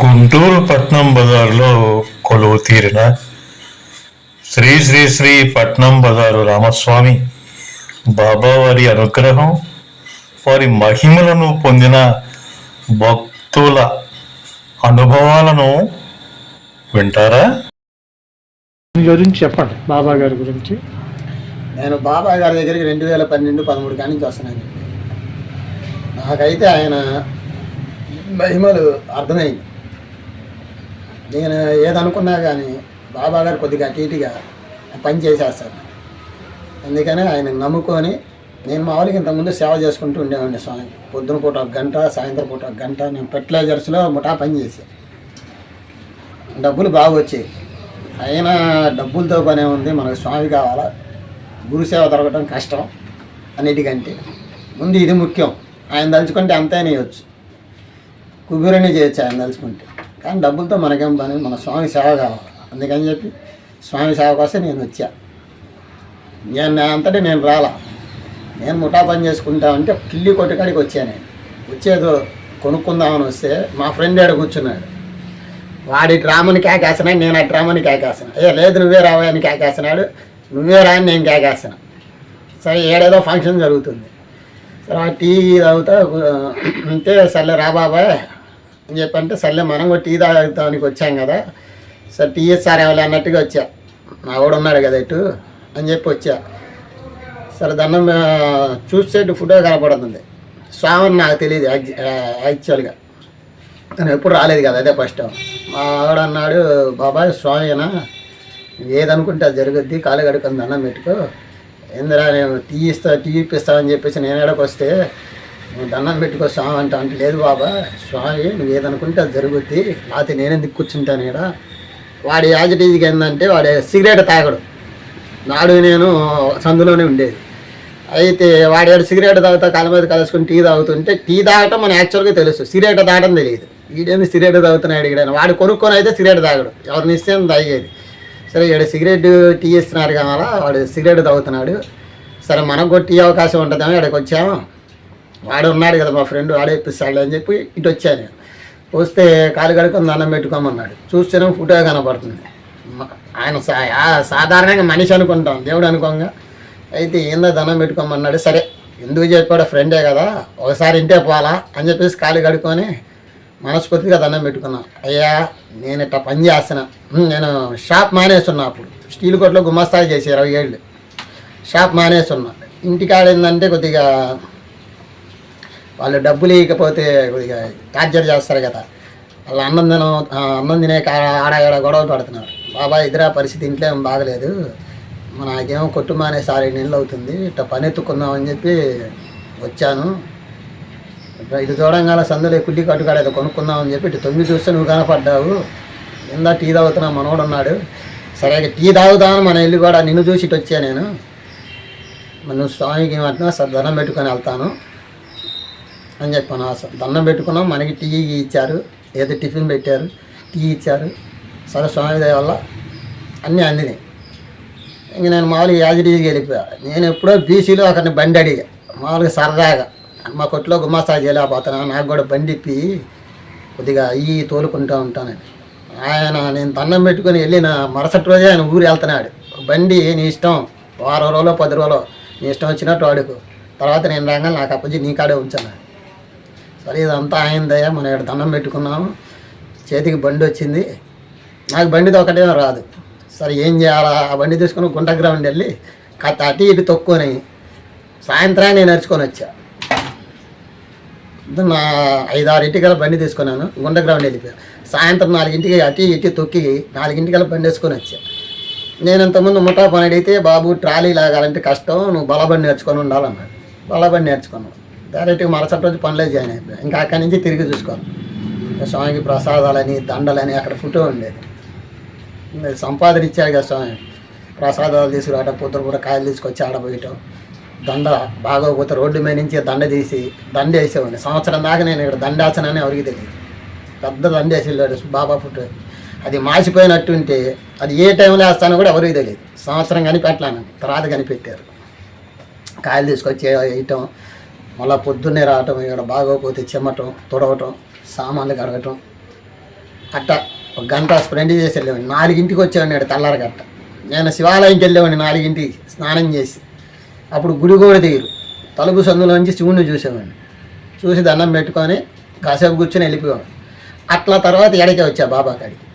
గుంటూరు పట్నం బజార్లో కొలువు తీరిన శ్రీ శ్రీ శ్రీ పట్నం బజారు రామస్వామి బాబా వారి అనుగ్రహం వారి మహిమలను పొందిన భక్తుల అనుభవాలను వింటారా? మీ గురించి చెప్పండి బాబా గారి గురించి. నేను బాబాయ్ గారి దగ్గరికి రెండు వేల పన్నెండు పదమూడు కాడి నుంచి వస్తున్నాను నాకైతే ఆయన మహిమలు అర్థమైంది. నేను ఏదనుకున్నా కానీ బాబా గారు కొద్దిగా అటు ఇటుగా పని చేసేస్తాను అందుకని ఆయన నమ్ముకొని నేను మామూలుగా ఇంతకుముందు సేవ చేసుకుంటూ ఉండేవాడిని స్వామి. పొద్దున పూట ఒక గంట సాయంత్రం పూట ఒక గంట నేను ఫెర్టిలైజర్స్లో ముఠా పని చేశాను డబ్బులు బాగా వచ్చాయి. అయినా డబ్బులతో పనే ఉంది మనకు స్వామి కావాలా? గురుసేవ దొరకడం కష్టం అన్నిటికంటే. ముందు ఇది ముఖ్యం. ఆయన తలుచుకుంటే అంతైనా ఇవ్వచ్చు. కుబేరుని చేయొచ్చు ఆయన తలుచుకుంటే. కానీ డబ్బులతో మనకేం పని? మన స్వామి సేవ కావాలి. అందుకని చెప్పి స్వామి సేవ కోసం నేను వచ్చా. నేను నా అంతటి నేను రాలా. నేను ముఠా పని చేసుకుంటా అంటే కిల్లి కొట్టుకాడికి వచ్చా నేను. వచ్చేదో కొనుక్కుందామని వస్తే మా ఫ్రెండ్ ఆడ కూర్చున్నాడు. వాడి డ్రామాని కేకేసినా నేను ఆ డ్రామాని కేకేస్తున్నా ఏ లేదు నువ్వే రావా అని నువ్వే రా అని నేను కేకేసిన సరే ఏడేదో ఫంక్షన్ జరుగుతుంది. సరే ఆ టీ తాగుతా అంటే సర్లే రా బాబాయ్. అని చెప్పంటే సర్లే మనం కూడా టీ తాగుతానికి వచ్చాం కదా సరే టీఎస్ఆర్ ఎవరు అన్నట్టుగా వచ్చా. నా కూడా ఉన్నాడు కదా ఇటు అని చెప్పి వచ్చా. సరే దండం ఆ, చూస్తే ఫోటో కనపడుతుంది. స్వామి నాకు తెలియదు యాక్చువల్గా. తను ఎప్పుడు రాలేదు కదా అదే ఫస్ట్ మా ఆవిడ అన్నాడు బాబాయ్ స్వామినా ఏదనుకుంటే అది జరుగుద్ది కాలు కడుకొని దండం పెట్టుకో. ఏందిరా నేను టీ ఇస్తా టీ ఇప్పిస్తామని చెప్పేసి నేను ఎడకు వస్తే నువ్వు దండం పెట్టుకో స్వామి అంటే అంటే లేదు బాబా స్వామి నువ్వు ఏదనుకుంటే అది జరుగుద్ది. లేకపోతే నేనెందుకు కూర్చుంటాను ఇక్కడ. వాడి యాజిటీజ్కి ఏంటంటే వాడి సిగరెట్ తాగడు. నాడు నేను సందులోనే ఉండేది. అయితే వాడు ఏడు సిగరెట్ తాగుతా కాళ్ళ మీద కలుసుకుని టీ తాగుతుంటే టీ తాగటం మన యాక్చువల్గా తెలుసు. సిగరెట్ తాగడం తెలియదు. వీడేమి సిగరెట్ తాగుతున్నాడు ఇక్కడ? వాడు కొనుక్కొని అయితే సిగరెట్ తాగడు. ఎవరిని ఇస్తే తాగేది. సరే ఇక్కడ సిగరెట్ టీ ఇస్తున్నారు కావాలా? వాడు సిగరెట్ తాగుతున్నాడు. సరే మనకు కూడా టీ అవకాశం ఉంటుందేమో ఇక్కడికి వచ్చాము ఆడే ఉన్నాడు కదా మా ఫ్రెండ్ వాడే ఇప్పిస్తాడు అని చెప్పి ఇటు వచ్చాను నేను. వస్తే కాలు కడుకొని దండం పెట్టుకోమన్నాడు. చూస్తేనే ఫోటో కనపడుతుంది ఆయన సాధారణంగా మనిషి అనుకుంటాం దేవుడు అనుకోంగా. అయితే ఏందో దండం పెట్టుకోమన్నాడు. సరే ఎందుకు చెప్పాడు ఫ్రెండే కదా ఒకసారి ఇంటే పోవాలా అని చెప్పేసి కాలు కడుక్కొని మనస్ఫూర్తిగా దండం పెట్టుకున్నాం. అయ్యా నేను ఇట్లా పని చేస్తున్నా. నేను షాప్ మానేస్తున్నా అప్పుడు. స్టీల్ కోట్లో గుమస్తాయి చేసి ఇరవై ఏళ్ళు. షాప్ మానేస్తున్నా. ఇంటికాడ ఏంటంటే కొద్దిగా వాళ్ళు డబ్బులు ఇవ్వకపోతే ఇక టార్చర్ చేస్తారు కదా. వాళ్ళు అన్నం తిన ఆ, అన్నం తినే ఆడ ఆడ గొడవ పడుతున్నారు. బాబాయ్ ఇద్దరా పరిస్థితి ఇంట్లో ఏం బాగలేదు. మన నాకేమో కొట్టు మానేసి ఆరు నెలలు అవుతుంది. ఇట్లా పని ఎత్తుకుందామని చెప్పి వచ్చాను. ఇటు ఇది చూడంగానే సందులో కుల్లి కట్టుకాడ ఏదో కొనుక్కుందామని చెప్పి ఇటు తొమ్మిది చూస్తే నువ్వు కనపడ్డావు. ఇందా టీ తాగుతున్నా? మనోడు ఉన్నాడు. సరే టీ తాగుతామని మన ఇల్లు కూడా నిన్ను చూసి ఇటు వచ్చా నేను. నువ్వు స్వామికి ఏమంటున్నా సార్ పెట్టుకొని వెళ్తాను. అని చెప్పాను. ఆ దండం పెట్టుకున్నాం. మనకి టీ ఇచ్చారు. ఏదో టిఫిన్ పెట్టారు. టీ ఇచ్చారు. సరే స్వామి వల్ల అన్నీ అందినాయి. ఇంక నేను మామూలుగా యాజిటీకి వెళ్ళిపోయా. నేను ఎప్పుడో బీసీలో అక్కడిని బండి అడిగా. మామూలుగా సరదాగా. మా కొట్లో గుమాస్తా చేయలేకపోతున్నా. నాకు కూడా బండి ఇప్పి కొద్దిగా అయ్యి తోలుకుంటూ ఉంటానని. ఆయన నేను దండం పెట్టుకొని వెళ్ళిన మరుసటి రోజే ఆయన ఊరు వెళ్తున్నాడు. బండి నీ ఇష్టం. వారం రోజులో పది రోజులు నీ ఇష్టం వచ్చినట్టు వాడుకు. తర్వాత నేను రాగానే నాకు అప్పచ్చి నీ కాడే ఉంచాను. సరే ఇదంతా అయిందయ్యా. మనం ఇక్కడ దండం పెట్టుకున్నాము. చేతికి బండి వచ్చింది. నాకు బండితో ఒకటే రాదు. సరే ఏం చేయాలా? ఆ బండి తీసుకుని గుంట గ్రౌండ్ వెళ్ళి కాస్త అటు ఇటు తొక్కుని సాయంత్రాన్ని నేను నడుచుకొని వచ్చా. ఇది నా ఐదారింటికల్లా బండి తీసుకున్నాను. గుండ గ్రౌండ్ వెళ్ళిపోయా. సాయంత్రం నాలుగింటికి అటు ఇటు తొక్కి నాలుగింటికల్లా బండి వేసుకొని వచ్చా. నేను ఇంతకుముందు ముఠా పని అడిగితే బాబు ట్రాలీ లాగాలంటే కష్టం. నువ్వు బలబండి నేర్చుకొని ఉండాలన్నాడు. బలబండి నేర్చుకున్నాను. డైరెక్ట్గా మరుసటి రోజు పనిలో జాయిన్ అయిపోయాను ఇంకా అక్కడి నుంచి తిరిగి చూసుకోను స్వామికి ప్రసాదాలని దండలని అక్కడ ఫోటో ఉండేది. సంపాదన ఇచ్చాడు కదా స్వామి. ప్రసాదాలు తీసుకురావటం పొద్దున కూడా కాయలు తీసుకొచ్చి ఆడబోయటం దండ బాగోకపోతే రోడ్డు మీద నుంచి దండ తీసి దండ వేసేవాడిని. సంవత్సరం దాకా నేను ఇక్కడ దండ ఎవరికి తెలియదు. పెద్ద దండ వేసి బాబా ఫోటో. అది మాసిపోయినట్టుంటే అది ఏ టైంలో వేస్తానో కూడా ఎవరికి తెలియదు. సంవత్సరం కనిపెట్టలేను. తర్వాత కనిపెట్టారు. కాయలు తీసుకొచ్చి వేయటం మళ్ళీ పొద్దున్నే రావటం ఇక్కడ బాగోకపోతే చిమ్మటం తుడవటం సామాన్లు కడగటం. అట్ట ఒక గంట స్పెండ్ చేసి వెళ్ళేవాడిని నాలుగింటికి వచ్చేవాడిని తెల్లారి గట్ట నేను శివాలయంకి వెళ్ళేవాడిని నాలుగింటికి స్నానం చేసి. అప్పుడు గుడి కూడా తీరు తలుపు సందులోంచి శివుణ్ణి చూసేవాడిని. చూసి దండం పెట్టుకొని కాసేపు కూర్చొని వెళ్ళిపోయాడు అట్లా తర్వాత ఎడకే వచ్చా బాబా కాడికి.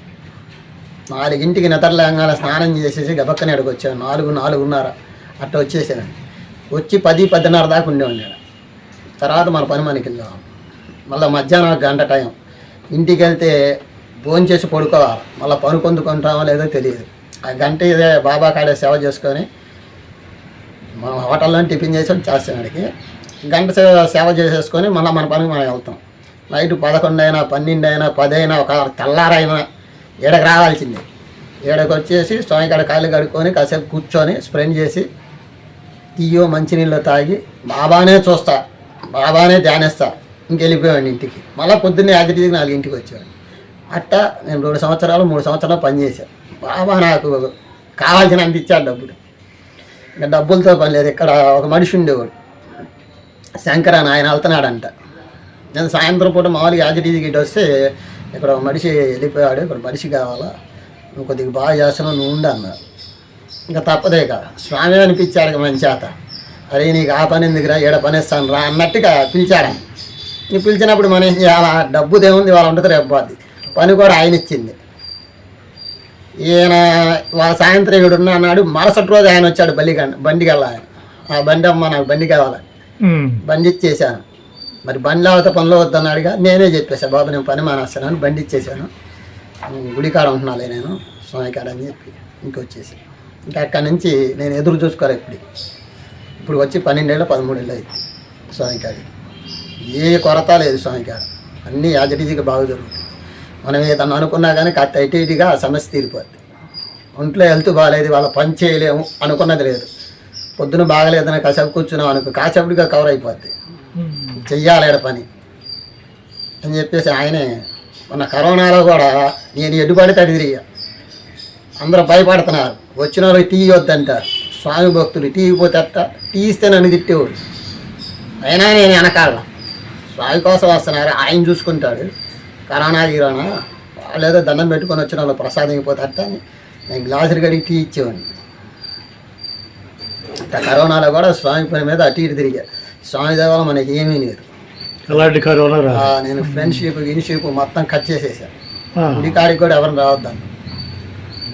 నాలుగింటికి నిద్రలేగానే స్నానం చేసేసి గబక్కని ఎడకొచ్చాను నాలుగు నాలుగున్నర అట్లా వచ్చేసాను వచ్చి పది పదిన్నర దాకా ఉండేవాడిని తర్వాత మన పని మనకి మళ్ళీ మధ్యాహ్నం గంట టైం. ఇంటికి వెళ్తే భోజనం చేసి పడుకోవాలి. మళ్ళీ పని పొందుకుంటామో లేదో తెలియదు. ఆ గంట ఇదే బాబా కాడే సేవ చేసుకొని మనం హోటల్లో టిఫిన్ చేసి చేస్తాడికి గంట సేవ సేవ చేసేసుకొని మళ్ళీ మన పనికి మనం వెళ్తాం. నైట్ పదకొండు అయినా పన్నెండు అయినా పది అయినా ఒక తెల్లారైనా ఏడకి రావాల్సిందే. ఏడకి వచ్చేసి స్వామికాడ కాళ్ళు కడుక్కొని కాసేపు కూర్చొని స్ప్రెండ్ చేసి తీయో మంచినీళ్ళు తాగి బాబానే చూస్తా. బాబానే ధ్యానిస్తా ఇంకెళ్ళిపోయాడు ఇంటికి. మళ్ళీ పొద్దున్నే యాజిటీకి నాలుగింటికి వచ్చేవాడిని. అట్టా నేను రెండు సంవత్సరాలు మూడు సంవత్సరాలు పనిచేశాను బాబా నాకు కావాల్సినంత ఇచ్చాడు డబ్బులు. ఇంకా డబ్బులతో పని లేదు. ఇక్కడ ఒక మనిషి ఉండేవాడు. శంకర్ అని ఆయన వెళ్తున్నాడంట నేను సాయంత్రం పూట మామూలుగా యాజిటీకి ఇటు వస్తే ఇక్కడ ఒక మనిషి వెళ్ళిపోయాడు. ఇక్కడ మనిషి కావాలా? నువ్వు కొద్దిగా బాగా చేస్తున్నావు నువ్వు ఉండన్నా ఇంకా తప్పదే కదా. స్వామి అనిపించాడు మంచి చేత. అరే నీకు ఆ పని ఎందుకురా? ఏడ పని ఇస్తాను రా అన్నట్టుగా పిలిచాడు ఆయన. ఈ పిలిచినప్పుడు మనం చేయాలా డబ్బు దేవుంది వాళ్ళ ఉంటుంది రేపు పని కూడా ఆయన ఇచ్చింది. ఈయన వాళ్ళ సాయంత్రం ఇక్కడ ఉన్నా అన్నాడు మరుసటి రోజు ఆయన వచ్చాడు బండి బండికి వెళ్ళాలి ఆ బండి అమ్మ నాకు బండి కావాలి. బండి ఇచ్చేసాను మరి బండి అవుతా పనిలో వద్దన్నాడుగా నేనే చెప్పేశాను బాబు నేను పని మానేస్తాను బండి ఇచ్చేసాను గుడికాడ ఉంటున్నాలే నేను స్వామి కాడ అని చెప్పి ఇంకొచ్చేసి. ఇంకా అక్కడి నుంచి నేను ఎదురు చూసుకోవాలి ఇప్పుడు ఇప్పుడు వచ్చి పన్నెండేళ్ళు పదమూడేళ్ళు అయింది స్వామి కాడికి. ఏ కొరత లేదు స్వామి కాడ. అన్నీ యాజటీజీగా బాగా జరుగుతాయి మనం ఏదన్నా అనుకున్నా కానీ కాస్త ఇటు ఇటుగా ఆ సమస్య తీరిపోద్ది. ఒంట్లో హెల్త్ బాగాలేదు వాళ్ళ పని చేయలేము అనుకున్నది లేదు. పొద్దున బాగలేదని కాసేపు కూర్చున్నాం అనుకో కాసేపుడిగా కవర్ అయిపోద్ది. చెయ్యాలి ఈడ పని. అని చెప్పేసి ఆయనే మన కరోనాలో కూడా నేను అటు తిరిగా. అందరూ భయపడుతున్నారు. వచ్చిన వాళ్ళకి టీ వద్దంటారు. స్వామి భక్తులు టీ పోతే అట్ట టీ ఇస్తే నన్ను తిట్టేవాడు. అయినా నేను వెనకాల. స్వామి కోసం వస్తున్నారు ఆయన చూసుకుంటాడు. కరోనా గిరోనా? వాళ్ళు ఏదో దండం పెట్టుకొని వచ్చిన వాళ్ళు ప్రసాదం అయిపోతే అట్ట అని నేను గ్లాసులు కడిగి టీ ఇచ్చేవాడిని. కరోనాలో కూడా స్వామి పని మీద అటు ఇటు తిరిగా. స్వామి దేవాల మనకి ఏమీ లేదు. అలాంటి కరోనా నేను ఫ్రెండ్షిప్ ఇన్షిప్ మొత్తం కట్ చేసేసాను ఆ. గుడికాడికి కూడా ఎవరిని రావద్దాను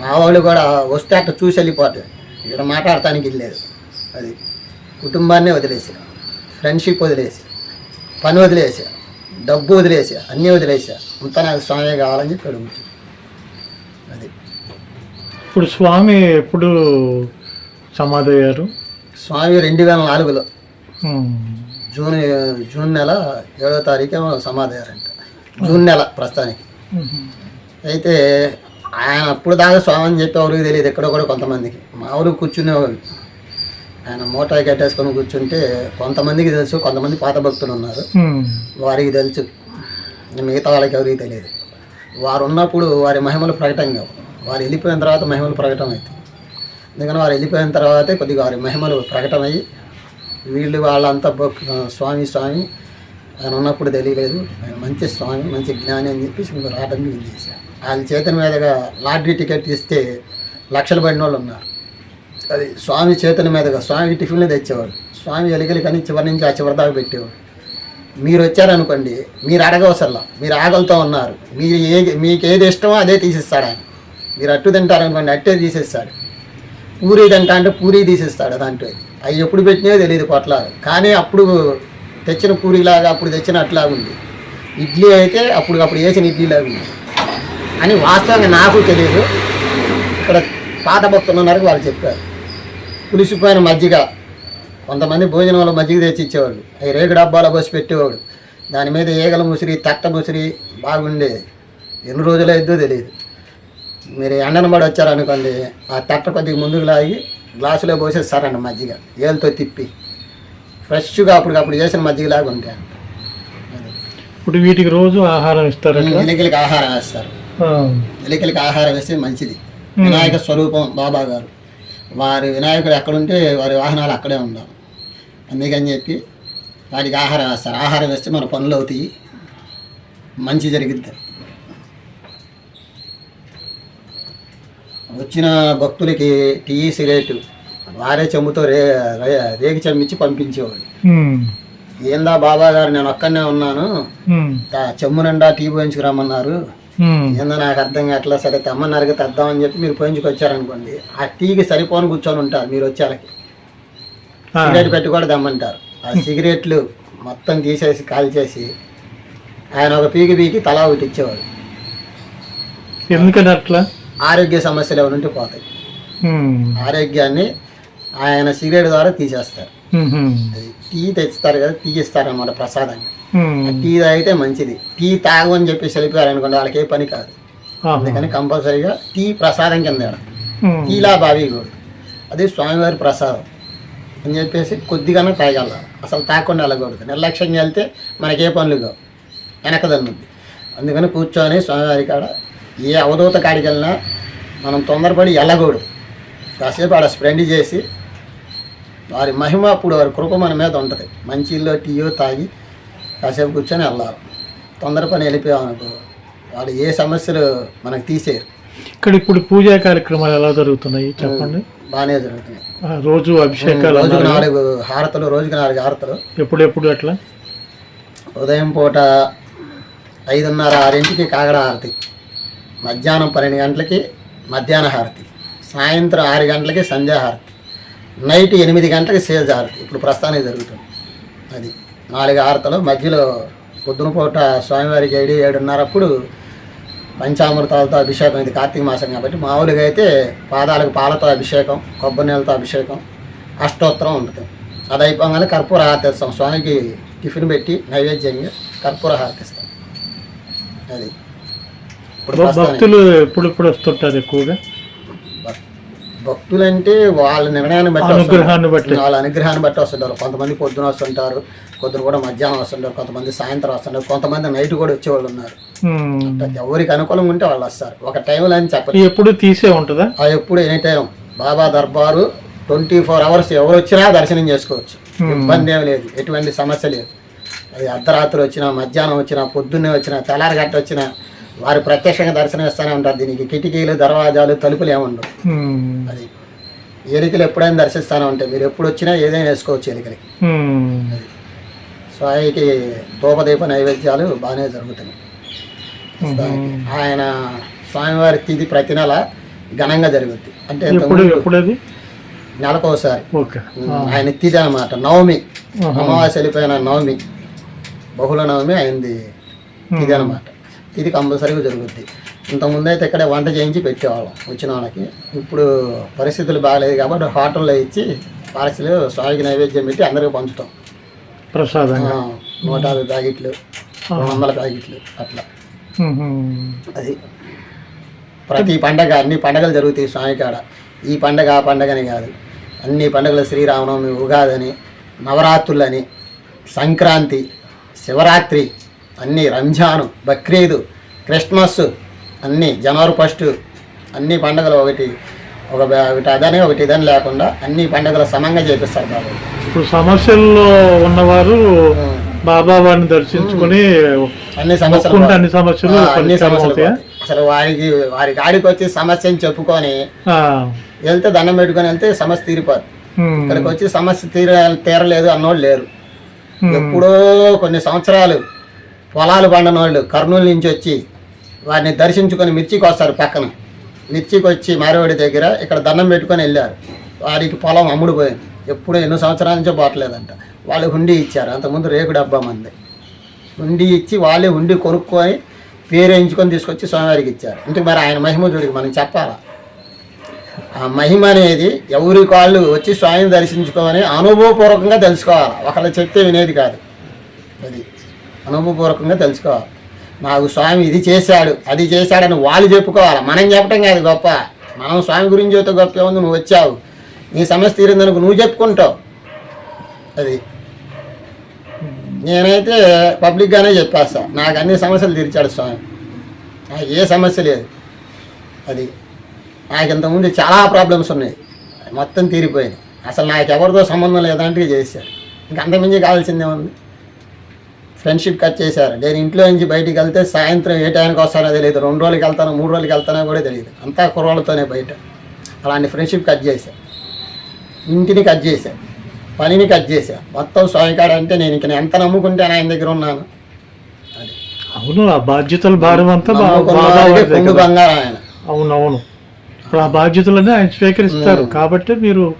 మా వాళ్ళు కూడా వస్తే అట్ట చూసి వెళ్ళిపోతారు ఇక్కడ మాట్లాడటానికి వెళ్ళలేదు అది కుటుంబాన్నే వదిలేసా ఫ్రెండ్షిప్ వదిలేసి పని వదిలేసా డబ్బు వదిలేసా అన్నీ వదిలేసా అంతా నాకు స్వామి కావాలని చెప్పి అడుగుతు అది. ఇప్పుడు స్వామి ఎప్పుడు సమాధి అయ్యారు స్వామి రెండు వేల నాలుగులో. జూన్ జూన్ నెల ఏడో తారీఖు సమాధి అయ్యారంట జూన్ నెల ప్రస్తుతానికి. అయితే ఆయన అప్పుడు దాకా స్వామి అని చెప్పి ఎవరికి తెలియదు. ఎక్కడో కూడా కొంతమందికి. మా ఊరు కూర్చునేవాళ్ళు. ఆయన మూట కట్టేసుకొని కూర్చుంటే కొంతమందికి తెలుసు కొంతమంది పాత భక్తులు ఉన్నారు. వారికి తెలుసు. మిగతా వాళ్ళకి ఎవరికి తెలియదు. వారు ఉన్నప్పుడు వారి మహిమలు ప్రకటన కావు. వారు వెళ్ళిపోయిన తర్వాత మహిమలు ప్రకటన అవుతాయి. ఎందుకని వారు వెళ్ళిపోయిన తర్వాతే కొద్దిగా వారి మహిమలు ప్రకటమయ్యి వీళ్ళు వాళ్ళంతా స్వామి స్వామి. ఆయన ఉన్నప్పుడు తెలియలేదు. ఆయన మంచి స్వామి మంచి జ్ఞాని అని చెప్పేసి రావడం నేను చేశాను వాళ్ళ చేతుల మీదుగా లాటరీ టికెట్ ఇస్తే లక్షలు పడిన వాళ్ళు ఉన్నారు. అది స్వామి చేతుల మీదుగా స్వామి టిఫిన్లు తెచ్చేవాడు స్వామి ఎలికలు కానీ చివరి నుంచి ఆ చివరి దాకా పెట్టేవాడు మీరు వచ్చారనుకోండి మీరు అడగవసరలా. మీరు ఆకలితో ఉన్నారు. మీరు ఏ మీకు ఏది ఇష్టమో అదే తీసిస్తాడు ఆయన. మీరు అట్టు తింటారనుకోండి అట్టే తీసేస్తాడు. పూరి తింటా అంటే పూరి తీసిస్తాడు దాంట్లో. అవి ఎప్పుడు పెట్టినాయో తెలియదు పొట్లాలు. కానీ అప్పుడు తెచ్చిన పూరిలాగా అప్పుడు తెచ్చిన అట్లాగుంది. ఇడ్లీ అయితే అప్పుడు అప్పుడు వేసిన ఇడ్లీలాగా ఉంది అని వాస్తవంగా నాకు తెలియదు ఇక్కడ పాత భక్తులు ఉన్నారు వాళ్ళు చెప్పారు. పులిసిపోయిన మజ్జిగ కొంతమంది భోజనం వల్ల మజ్జిగ తెచ్చి ఇచ్చేవాళ్ళు. అవి రేగు డబ్బాలో పోసి పెట్టేవాడు. దాని మీద ఈగల ముసిరి తట్ట ముసిరి బాగుండేది ఎన్ని రోజులు అయిద్దో తెలియదు మీరు ఎండన పడి వచ్చారనుకోండి ఆ తట్ట కొద్దిగా ముందుకు లాగి గ్లాసులో పోసేస్తారండి మజ్జిగ. ఏళ్ళతో తిప్పి. ఫ్రెష్గా అప్పటికప్పుడు చేసిన మజ్జిగలాగా ఉంటాయి ఇప్పుడు వీటికి రోజు ఆహారం ఎలికలకి ఆహారం వేస్తారు. ఎలికలకి ఆహారం వేస్తే మంచిది. వినాయక స్వరూపం బాబా గారు. వారి వినాయకుడు ఎక్కడుంటే వారి వాహనాలు అక్కడే ఉండాలి. అందుకని చెప్పి వాటికి ఆహారం వేస్తారు. ఆహారం వేస్తే మన పనులు అవుతాయి. మంచి జరిగిద్ది. వచ్చిన భక్తులకి టీ సిగరెట్ వారే చెంబుతో రే రేగి చెమ్మిచ్చి పంపించేవాడు ఏందా బాబా గారు నేను ఒక్కనే ఉన్నాను. చెమ్ము నిండా టీ పోయించుకురమ్మన్నారు. ఉమ్, ఏందో నాకు అర్థం కావట్లా సరే తెమ్మన్నారు తెద్దామని చెప్పి మీరు పోయించుకొచ్చారనుకోండి ఆ టీకి సరిపోని కూర్చొని ఉంటారు మీరు వచ్చారకి ఆ, సిగరెట్ పెట్టి కూడా దమ్మంటారు. ఆ సిగరెట్లు మొత్తం తీసేసి కాల్చేసి ఆయన ఒక పీకి పీకి తలా ఒకటి ఇచ్చేవాడు. ఎందుకని అట్లా? ఆరోగ్య సమస్యలు ఏమైనా ఉంటే పోతాయి. ఆరోగ్యాన్ని ఆయన సిగరెట్ ద్వారా తీసేస్తారు. టీ తెస్తారు కదా టీ ఇస్తారన్నమాట ప్రసాదంగా. టీ తాగితే మంచిది. టీ తాగు అని చెప్పి వెళ్ళిపోయారు అనుకోండి వాళ్ళకి ఏ పని కాదు. అందుకని కంపల్సరీగా టీ ప్రసాదం కింద టీలా బావి కూడా అది స్వామివారి ప్రసాదం. అని చెప్పేసి కొద్దిగానే తాగల అసలు తాగకుండా వెళ్ళకూడదు. నిర్లక్ష్యంగా వెళ్తే మనకే పనులు కావు. వెనకదన్నుంది అందుకని కూర్చొని స్వామివారి కాడ ఏ అవధూత కాడికి వెళ్ళినా మనం తొందరపడి వెళ్ళకూడదు. కాసేపు ఆడ స్పెండ్ చేసి వారి మహిమ అప్పుడు వారి కృప మన మీద ఉంటుంది. మంచి ఇల్లు టీయో తాగి కాసేపు కూర్చొని వెళ్ళాలి. తొందర పని వెళ్ళిపోయామనుకో వాళ్ళు ఏ సమస్యలు మనకు తీసేయరు. ఇక్కడ ఇప్పుడు పూజా కార్యక్రమాలు ఎలా జరుగుతున్నాయి? చెప్పండి. బాగానే జరుగుతున్నాయి. రోజు అభిషేకాలు రోజుకు అన్నారు. నాలుగు హారతలు రోజుకు నాలుగు హారతలు. ఎప్పుడెప్పుడు అట్లా? ఉదయం పూట ఐదున్నర ఆరింటికి కాగడ హారతి. మధ్యాహ్నం పన్నెండు గంటలకి మధ్యాహ్న హారతి. సాయంత్రం ఆరు గంటలకి సంధ్యా హారతి. నైట్ ఎనిమిది గంటలకి సేజ్ హారతి ఇప్పుడు ప్రస్తుతానికి జరుగుతుంది. అది నాలుగు హారతలు మధ్యలో పొద్దున పూట స్వామివారికి ఏడు ఏడున్నరప్పుడు పంచామృతాలతో అభిషేకం. ఇది కార్తీక మాసం కాబట్టి మామూలుగా అయితే పాదాలకు పాలతో అభిషేకం కొబ్బరి నీళ్ళతో అభిషేకం అష్టోత్తరం ఉంటుంది. అది అయిపోగానే కర్పూర హారతి ఇస్తాం. స్వామికి టిఫిన్ పెట్టి నైవేద్యంగా కర్పూర హారతి ఇస్తాం. అది. భక్తులు ఎప్పుడెప్పుడు వస్తుంటారు ఎక్కువగా? భక్తులంటే వాళ్ళ నిర్ణయాన్ని బట్టి. అనుగ్రహాన్ని బట్టి. వాళ్ళ అనుగ్రహాన్ని బట్టి వస్తుంటారు. కొంతమంది పొద్దున వస్తుంటారు కొందరు కూడా మధ్యాహ్నం వస్తుంటారు కొంతమంది సాయంత్రం వస్తుంటారు కొంతమంది నైట్ కూడా వచ్చేవాళ్ళు ఉన్నారు. ఎవరికి అనుకూలంగా ఉంటే వాళ్ళు వస్తారు. ఒక టైంలో అని చెప్పలేదు ఎప్పుడు తీసే ఉంటుందా? ఆ ఎప్పుడు ఎనీ టైం బాబా దర్బారు ట్వంటీ ఫోర్ అవర్స్ ఎవరు వచ్చినా దర్శనం చేసుకోవచ్చు. ఇబ్బంది ఏమి లేదు. ఎటువంటి సమస్య లేదు. అది అర్ధరాత్రి వచ్చినా మధ్యాహ్నం వచ్చినా పొద్దున్నే వచ్చినా తెల్లారగట్ట వచ్చినా వారు ప్రత్యక్షంగా దర్శనం ఇస్తూనే ఉంటారు. దీనికి కిటికీలు దర్వాజాలు తలుపులు ఏముండవు. అది ఎలికలు ఎప్పుడైనా దర్శిస్తానే ఉంటాయి. మీరు ఎప్పుడు వచ్చినా ఏదైనా వేసుకోవచ్చు ఎలికలకి ఉమ్. స్వామికి ధూపదీప నైవేద్యాలు బాగానే జరుగుతున్నాయి. ఆయన స్వామివారి తిథి ప్రతి నెల ఘనంగా జరుగుద్ది. అంటే అది? నెలకోసారి. ఓకే. ఆయన తిథి అనమాట నవమి. అమావాస్య వెళ్ళిపోయిన నవమి. బహుళ నవమి ఆయనది తిథి అనమాట ఇది కంపల్సరీగా జరుగుద్ది. ఇంతకుముందు అయితే ఇక్కడే వంట చేయించి పెట్టేవాళ్ళం వచ్చిన వాళ్ళకి. ఇప్పుడు పరిస్థితులు బాగాలేదు కాబట్టి హోటల్లో ఇచ్చి పార్సల్ స్వామికి నైవేద్యం పెట్టి అందరికీ పంచుతాం. ప్రసాదంగా? ఆ, నూట యాభై ప్యాకెట్లు రెండు వందల ప్యాకెట్లు అట్లా. అది ప్రతి పండగ అన్ని పండగలు జరుగుతాయి స్వామి కాడ. ఈ పండగ ఆ పండగని కాదు. అన్ని పండగలు శ్రీరామనవమి ఉగాదని నవరాత్రులని సంక్రాంతి శివరాత్రి అన్ని రంజాను బక్రీదు క్రిస్మస్ అన్ని జనవరి ఫస్ట్ అన్ని పండగలు ఒకటి ఒక ఒకటి అదని ఒకటి ఇదని లేకుండా అన్ని పండగలు సమంగా చేపిస్తారు బాబు ఇప్పుడు సమస్యల్లో ఉన్నవారు బాబా వారిని దర్శించుకుని అన్ని సమస్యలు అన్ని సమస్యలు అన్ని సమస్యలు. అసలు వారికి వారి కాడికి వచ్చి సమస్యని చెప్పుకొని. వెళ్తే దండం పెట్టుకొని వెళ్తే సమస్య తీరిపోదు. ఇక్కడికి వచ్చి సమస్య తీర తీరలేదు అన్నోళ్ళు లేరు. ఎప్పుడో కొన్ని సంవత్సరాలు పొలాలు పండిన వాళ్ళు కర్నూలు నుంచి వచ్చి వారిని దర్శించుకొని మిర్చికి వస్తారు పక్కన. మిర్చికి వచ్చి మారేవాడి దగ్గర ఇక్కడ దండం పెట్టుకొని వెళ్ళారు. వారికి పొలం అమ్ముడు పోయింది ఎప్పుడు ఎన్నో సంవత్సరాల నుంచో పోవట్లేదంట. వాళ్ళు హుండీ ఇచ్చారు. అంతకుముందు రేకు డబ్బా మంది. హుండీ ఇచ్చి వాళ్ళే హుండీ కొనుక్కొని పేరేయించుకొని తీసుకొచ్చి స్వామివారికి ఇచ్చారు. అంటే మరి ఆయన మహిమ చూడికి మనం చెప్పాలా? ఆ మహిమ అనేది ఎవరి కాళ్ళు వచ్చి స్వామిని దర్శించుకొని అనుభవపూర్వకంగా తెలుసుకోవాలి? ఒకళ్ళు చెప్తే వినేది కాదు. అది అనుభవపూర్వకంగా తెలుసుకోవాలి. మాకు స్వామి ఇది చేశాడు అది చేశాడని వాళ్ళు చెప్పుకోవాలి. మనం చెప్పడం కాదు గొప్ప. మనం స్వామి గురించి చెబితే గొప్ప ఏముంది? నువ్వు వచ్చావు. నీ సమస్య తీరిందనుకో నువ్వు చెప్పుకుంటావు. అది. నేనైతే పబ్లిక్గానే చెప్పేస్తా. నాకు అన్ని సమస్యలు తీర్చాడు స్వామి. నాకు ఏ సమస్య లేదు. అది. నాకు ఇంతకుముందు చాలా ప్రాబ్లమ్స్ ఉన్నాయి. మొత్తం తీరిపోయినాయి. అసలు నాకు ఎవరితో సంబంధం లేదంటే చేశాడు. ఇంక అంతకుమించి కావాల్సిందే ఉంది ఫ్రెండ్షిప్ కట్ చేశారు. నేను ఇంట్లో నుంచి బయటికి వెళ్తే సాయంత్రం ఏ టైంకి వస్తానో తెలియదు. రెండు రోజులకి వెళ్తానో మూడు రోజులకి వెళ్తానో కూడా తెలియదు. అంతా కుర్రోళ్ళతోనే బయట. అలాంటి ఫ్రెండ్షిప్ కట్ చేశా. ఇంటిని కట్ చేశా. పనిని కట్ చేశా. మొత్తం స్వయంకాడ అంటే నేను ఇంక ఎంత నమ్ముకుంటే ఆయన దగ్గర ఉన్నాను. అది. అవును ఆ బాధ్యతల భారం అంతా. బంగారం ఆయన. అవును అవును. ఇప్పుడు ఆ బాధ్యతలన్నీ ఆయన స్వీకరిస్తారు. కాబట్టి మీరు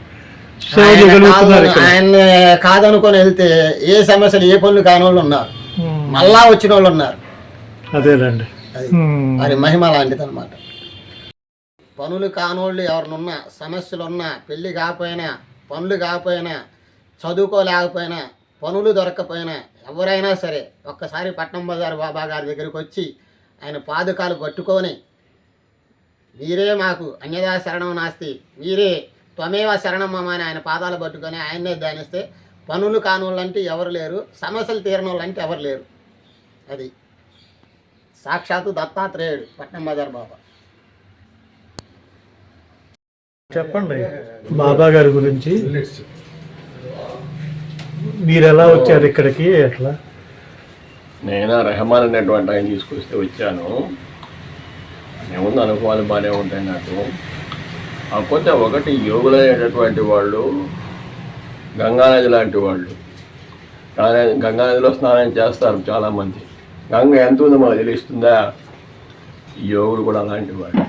ఆయన కాదనుకొని వెళ్తే ఏ సమస్యలు ఏ పనులు కాని వాళ్ళు ఉన్నారు. ఉమ్, మళ్ళా వచ్చిన వాళ్ళు ఉన్నారు. అదేలేండి. అది అది మహిమ లాంటిది అనమాట పనులు కానోళ్ళు ఎవరినున్నా సమస్యలు ఉన్నా పెళ్ళి కాకపోయినా పనులు కాకపోయినా చదువుకోలేకపోయినా పనులు దొరకకపోయినా ఎవరైనా సరే ఒక్కసారి పట్నం బజార్ బాబా గారి దగ్గరికి వచ్చి ఆయన పాదుకాలు పట్టుకొని మీరే మాకు అన్యదా శరణం నాస్తి మీరే త్వమేవ శరణం మమ అని ఆయన పాదాలు పట్టుకొని ఆయన్నే ధ్యానిస్తే పనులు కానోళ్ళంటే ఎవరు లేరు సమస్యలు తీరని వాళ్ళంటే ఎవరు లేరు. అది. సాక్షాత్తు దత్తాత్రేయుడు పట్నం బజార్ బాబా. చెప్పండి బాబా గారి గురించి. మీరు ఎలా వచ్చారు ఇక్కడికి ఎట్లా? నేను రెహమాన్ అనేటువంటి ఆయన తీసుకొస్తే వచ్చాను. ఏముంది అనుభవాలు బాగానే ఉంటాయి నాకు. కాకపోతే ఒకటి యోగులైనటువంటి వాళ్ళు గంగానది లాంటి వాళ్ళు. కానీ గంగానదిలో స్నానం చేస్తారు చాలామంది. గంగ ఎంత ఉందో మాకు తెలుస్తుందా? యోగులు కూడా అలాంటి వాళ్ళు.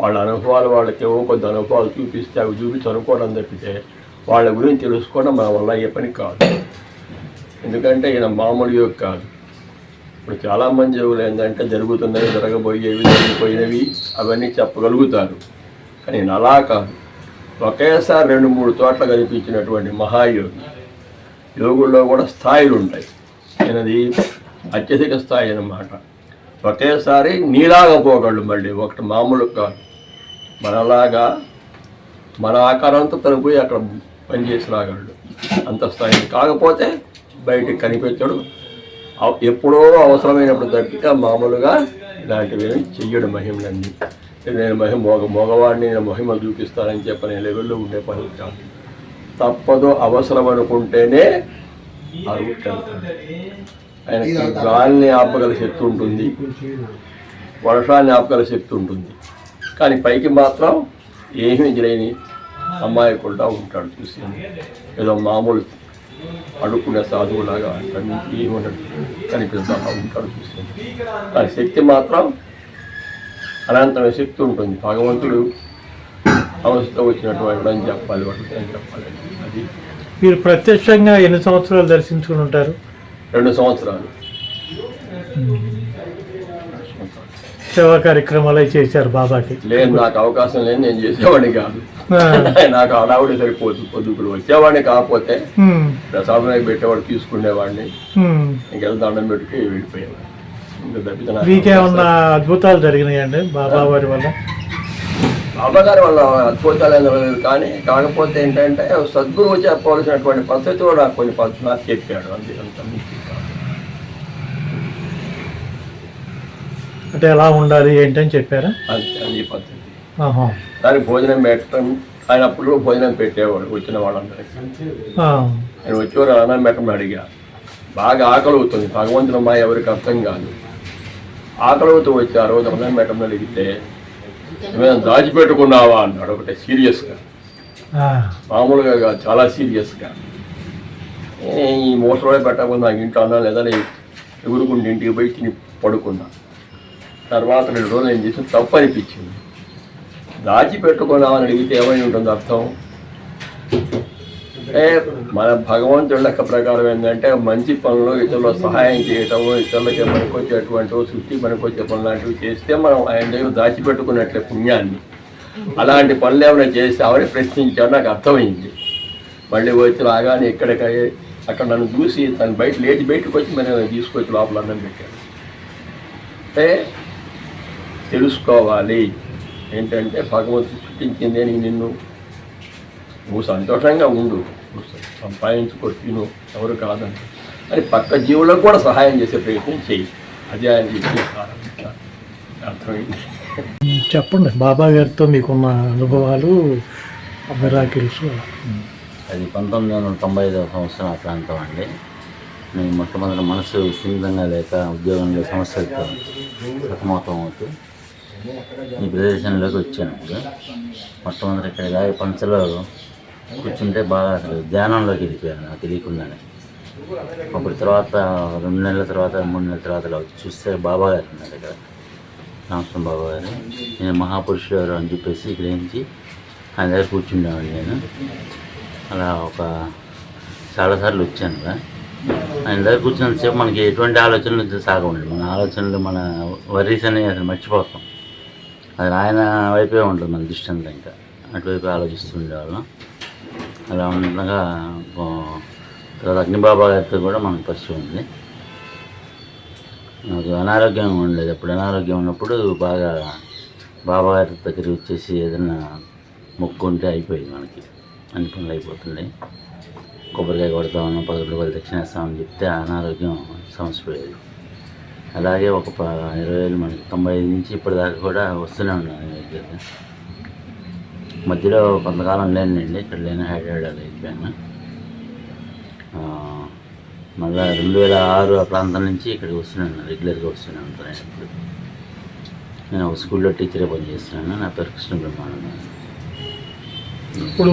వాళ్ళ అనుభవాలు వాళ్ళకి ఏవో కొద్ది అనుభవాలు చూపిస్తే అవి చూపించి అనుకోవడం తప్పితే వాళ్ళ గురించి తెలుసుకోవడం మన వల్ల అయ్యే పని కాదు. ఎందుకంటే ఈయన మామూలు యోగి కాదు. ఇప్పుడు చాలామంది యోగులు ఏంటంటే జరుగుతున్నవి జరగబోయేవి జరిగిపోయినవి అవన్నీ చెప్పగలుగుతారు. కానీ అలా కాదు. ఒకేసారి రెండు మూడు చోట్ల కనిపించినటువంటి మహాయోగి యోగుల్లో కూడా స్థాయిలు ఉంటాయి. అనేది అత్యధిక స్థాయి అన్నమాట. ఒకేసారి నీలాగా పోగలడు మళ్ళీ ఒకటి మామూలు కాదు. మనలాగా మన ఆకారంతో తను పోయి అక్కడ పనిచేసి రాగలడు. అంత స్థాయి కాకపోతే బయటికి కనిపించడు. ఎప్పుడో అవసరమైనప్పుడు తప్పితే మామూలుగా ఇలాంటివి చెయ్యడు మహిమలన్నీ. నేను మహిమ మోగ మగవాడిని నేను మహిమ చూపిస్తానని చెప్పని లెవెల్లో ఉండే పని కాదు. తప్పదు అవసరం అనుకుంటేనే అరుగుతాడు. ఆయనకి గాలిని ఆపగల శక్తి ఉంటుంది. వర్షాన్ని ఆపగల శక్తి ఉంటుంది. కానీ పైకి మాత్రం ఏమీ చేయని అమాయకుడా ఉంటాడు చూసి ఏదో మామూలు అడుక్కునే సాధువులాగా అంటాడు ఏమన్నట్టు కనిపిస్తా ఉంటాడు చూసి కానీ శక్తి మాత్రం అనంతమైన శక్తి ఉంటుంది. భగవంతుడు అవస్థ వచ్చినటువంటి అని చెప్పాలి అని చెప్పాలి. అది మీరు ప్రత్యక్షంగా ఎన్ని సంవత్సరాలు దర్శించుకుని ఉంటారు? రెండు సంవత్సరాలు. సేవా కార్యక్రమాలు చేశారు బాబాకి. లేదు నాకు అవకాశం లేదు నేను చేసేవాడిని కాదు. నాకు హడావుడి సరిపోదు పొద్దుకులు వచ్చేవాడిని కాకపోతే ప్రసాదం పెట్టేవాడు తీసుకునేవాడిని. ఇంకెళ్ళి దండం పెట్టుకు వెళ్ళిపోయేవాడు ఇంకా తప్పితే నాకు మీకేమన్నా అద్భుతాలు జరిగినాయండి బాబా వారి వల్ల. బాబా గారి వల్ల అద్భుతాలు కానీ కాకపోతే ఏంటంటే సద్గురువు చెప్పవలసినటువంటి పద్ధతిలో నాకు కొన్ని పద్ధతి నాకు చెప్పాడు. అంతే. అంటే ఎలా ఉండాలి ఏంటని చెప్పారా? అది పద్ధతి. దానికి భోజనం పెట్టడం ఆయన అప్పుడు భోజనం పెట్టేవాడు వచ్చిన వాళ్ళందరికీ. ఆ, నేను వచ్చేవారు అన్నం పెట్టమని అడిగా. బాగా ఆకలి అవుతుంది. భగవంతుని మా ఎవరికి అర్థం కాదు. ఆకలి అవుతూ వచ్చి ఆ రోజు అన్నం పెట్టమని అడిగితే ఏమైనా దాచిపెట్టుకున్నావా? అన్నాడు ఒకటే సీరియస్గా మామూలుగా కాదు చాలా సీరియస్గా ఈ మోసలో పెట్టకుండా నాకు ఇంట్లో అన్నా లేదా ఎగురుకుంటే ఇంటికి పోయి తిని పడుకున్నా. తర్వాత రెండు రోజులు ఏం చేసి తప్పు అనిపించింది దాచిపెట్టుకున్నామని అడిగితే ఏమై ఉంటుంది అర్థం? అంటే మన భగవంతుడి లెక్క ప్రకారం ఏంటంటే మంచి పనులు ఇతరుల సహాయం చేయటము ఇతరులకి పనికొచ్చేటువంటి సృష్టి పనికొచ్చే పనులు లాంటివి చేస్తే మనం ఆయన దగ్గర దాచిపెట్టుకున్నట్లే పుణ్యాన్ని. అలాంటి పనులు ఏమైనా చేస్తామని ప్రశ్నించాడు నాకు అర్థమైంది. మళ్ళీ వచ్చి రాగానే ఇక్కడికి అక్కడ నన్ను చూసి తను బయట లేచి బయటకు వచ్చి మనం తీసుకొచ్చి లోపల అన్నం పెట్టాడు అంటే తెలుసుకోవాలి. ఏంటంటే భగవంతుడు సృష్టించింది అని నిన్ను నువ్వు సంతోషంగా ఉండు. నువ్వు సంపాదించుకో తిను. ఎవరు కాదని అని పక్క జీవులకు కూడా సహాయం చేసే ప్రయత్నం చెయ్యి. అదే ఆయన చెప్పిన సారం. అర్థమైంది? చెప్పండి. బాబా గారితో మీకున్న అనుభవాలు మిరాకిల్స్. అది పంతొమ్మిది వందల తొంభై ఐదవ సంవత్సరం ఆ ప్రాంతం అండి. నేను మొట్టమొదటి మనసు స్థిమితంగా లేక ఉద్యోగంలో సమస్యలతో సతమతం అవుతూ ఈ ప్రదేశంలోకి వచ్చాను. మొట్టమొదటి ఇక్కడ పంచలో కూర్చుంటే బాగా అసలు ధ్యానంలోకి వెళ్ళిపోయాను నాకు తెలియకుండానే. అప్పుడు తర్వాత రెండు నెలల తర్వాత మూడు నెలల తర్వాత వచ్చి చూస్తే బాబా గారు ఉన్నారు ఇక్కడ. రామస్వామి బాబా గారు. నేను మహాపురుషుడు గారు అని చెప్పేసి గ్రహించి ఆయన దగ్గర కూర్చుండేవాడిని నేను. అలా ఒక చాలాసార్లు వచ్చాను కదా ఆయన దగ్గర కూర్చున్నంతసేపు మనకి ఎటువంటి ఆలోచనలు సాగవండి మన ఆలోచనలు మన వర్రీస్ అనేవి అసలు మర్చిపోతాం. అది ఆయన వైపే ఉంటుంది మన దృష్టి అంతా ఇంకా. అటువైపు ఆలోచిస్తుండేవాళ్ళం. అలా ఉండగా తర్వాత అగ్నిబాబా గారితో కూడా మనకు పరిచయం ఉంది. నాకు అనారోగ్యం ఉండేది అప్పుడు అనారోగ్యం ఉన్నప్పుడు బాగా బాబా గారి దగ్గర వచ్చేసి ఏదైనా మొక్కుంటే అయిపోయింది మనకి. అన్ని పనులు అయిపోతుంది కొబ్బరికాయ కొడతా ఉన్నాం పది రూపాయలు దక్షిణ చెప్తే అనారోగ్యం సమస్య పోయేది అలాగే ఒక ప- ఇరవై వేలు మనకి తొంభై ఐదు నుంచి ఇప్పటిదాకా కూడా వస్తూనే ఉన్నాను దగ్గర మధ్యలో కొంతకాలం లేనండి ఇక్కడ లేని హైదరాబాద్ అయిపోయాను. మళ్ళా రెండు వేల ఆరు ఆ ప్రాంతం నుంచి ఇక్కడికి వస్తున్నాను రెగ్యులర్గా వస్తున్నాను నేను ఇప్పుడు. నేను ఒక స్కూల్లో టీచర్గా పనిచేస్తున్నాను నా పేరు కృష్ణ బ్రహ్మానందం. ఇప్పుడు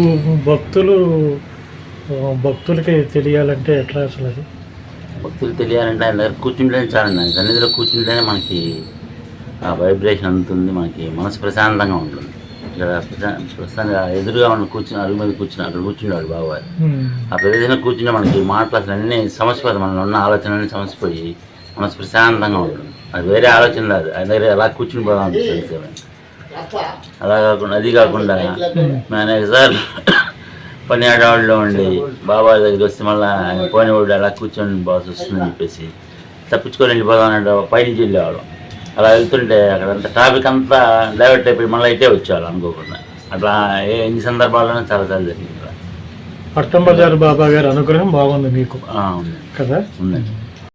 భక్తులు భక్తులకి తెలియాలంటే ఎట్లా అసలు అది? భక్తులు తెలియాలంటే ఆయన దగ్గర కూర్చుంటేనే చాలండి ఆయన సన్నిధిలో కూర్చుంటేనే మనకి ఆ వైబ్రేషన్ అందుతుంది మనకి మనసు ప్రశాంతంగా ఉంటుంది. ప్రశాంతంగా ఎదురుగా ఉన్న కూర్చుని అడుగు మీద కూర్చుని అక్కడ కూర్చున్నాడు బాబాయ్. ఉమ్. ఆ ప్రదేశంలో కూర్చుంటే మనకి మాటలు అసలు అన్నీ సమస్యపోతాయి మనలో ఉన్న ఆలోచనలన్నీ సమస్యపోయి మనసు ప్రశాంతంగా ఉంటుంది. అది వేరే ఆలోచన రాదు ఆయన దగ్గర ఎలా కూర్చుని పోదాం అనిపిస్తుంది అలా కాకుండా అది కాకుండా అనేక సార్లు పని ఆడవాళ్ళు ఉండి బాబా దగ్గరికి వస్తే మళ్ళీ ఆయన పోయినవాడు అలా కూర్చొని బాస్ వస్తుందని చెప్పేసి తప్పించుకొని వెళ్ళిపోదాం అంటే పైనుంచి వెళ్ళేవాళ్ళం. అలా వెళ్తుంటే అక్కడంతా ట్రాఫిక్ అంతా డైవర్ట్ అయిపోయి మళ్ళీ అయితే వచ్చేవాళ్ళం అనుకోకుండా. అట్లా ఏ ఎన్ని సందర్భాల్లోనే చాలాసార్లు జరిగింది అలా. పట్టం బజార్ బాబా గారి అనుగ్రహం బాగుంది మీకు. ఉంది. కదా? ఉందండి